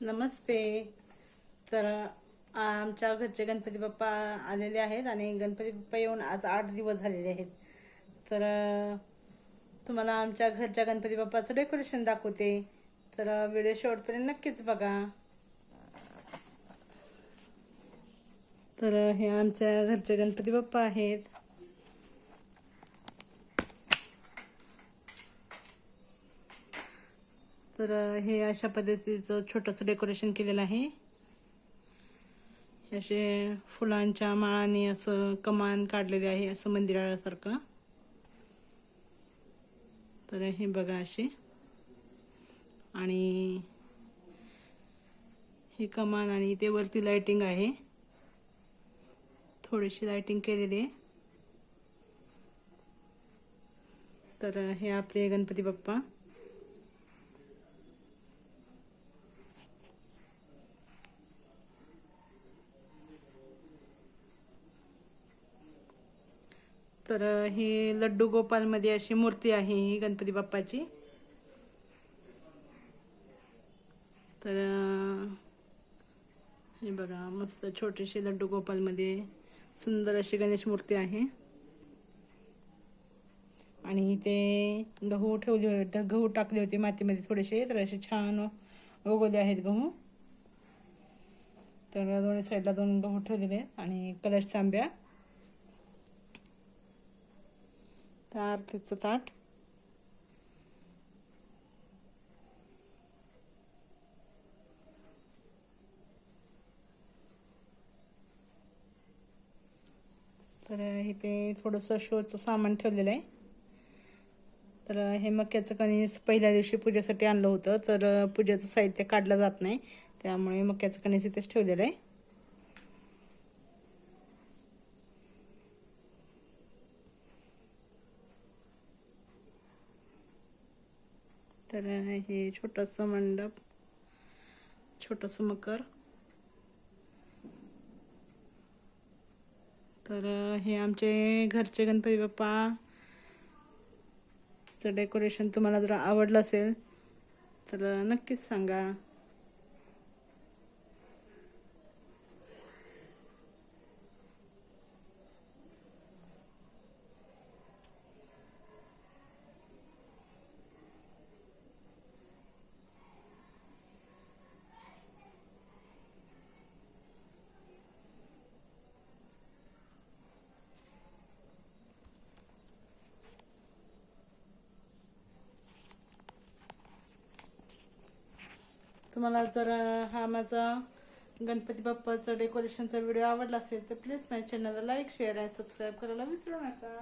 नमस्ते. तर आमच्या घरचे गणपती बाप्पा आलेले आहेत आणि गणपती बाप्पा येऊन आज आठ दिवस झालेले आहेत. तर तुम्हाला आमच्या घरच्या गणपती बाप्पाचं डेकोरेशन दाखवते. तर व्हिडिओ शेवटपर्यंत नक्कीच बघा. तर हे आमच्या घरचे गणपती बाप्पा आहेत. तर हे अशा पद्धतीचं छोटंसं डेकोरेशन केलेलं आहे. असे फुलांच्या माळाने असं कमान काढलेले आहे असं मंदिरासारखं. तर हे बघा असे. आणि हे कमान आणि ते वरती लायटिंग आहे. थोडीशी लायटिंग केलेली आहे. तर हे आपले गणपती बाप्पा. तर ही लड्डू गोपालमध्ये अशी मूर्ती आहे ही गणपती बाप्पाची. तर हे बघा मस्त छोटीशी लड्डू गोपालमध्ये सुंदर अशी गणेश मूर्ती आहे. आणि ते गहू ठेवले होते गहू टाकले होते मातीमध्ये थोडेसे तर असे छान उगवले आहेत गहू. तर दोन्ही साईडला दोन गहू ठेवलेले आहेत आणि कलश तांब्या. आरतीचं ताट. तर इथे थोडंसं शोचं सामान ठेवलेलं आहे. तर हे मक्याचं कणीस पहिल्या दिवशी पूजेसाठी आणलं होतं तर पूजेचं साहित्य काढलं जात नाही त्यामुळे मक्याचं कणीस इथेच ठेवलेलं आहे. तर हे छोटंसं मंडप छोटंसं मकर. तर हे आमचे घरचे गणपती बाप्पा चं डेकोरेशन तुम्हाला जर आवडलं असेल तर नक्कीच सांगा. तुम्हाला जर हा माझा गणपती बाप्पाचा डेकोरेशनचा व्हिडिओ आवडला असेल तर प्लीज माझ्या चॅनलला लाईक शेअर आणि सबस्क्राईब करायला विसरू नका.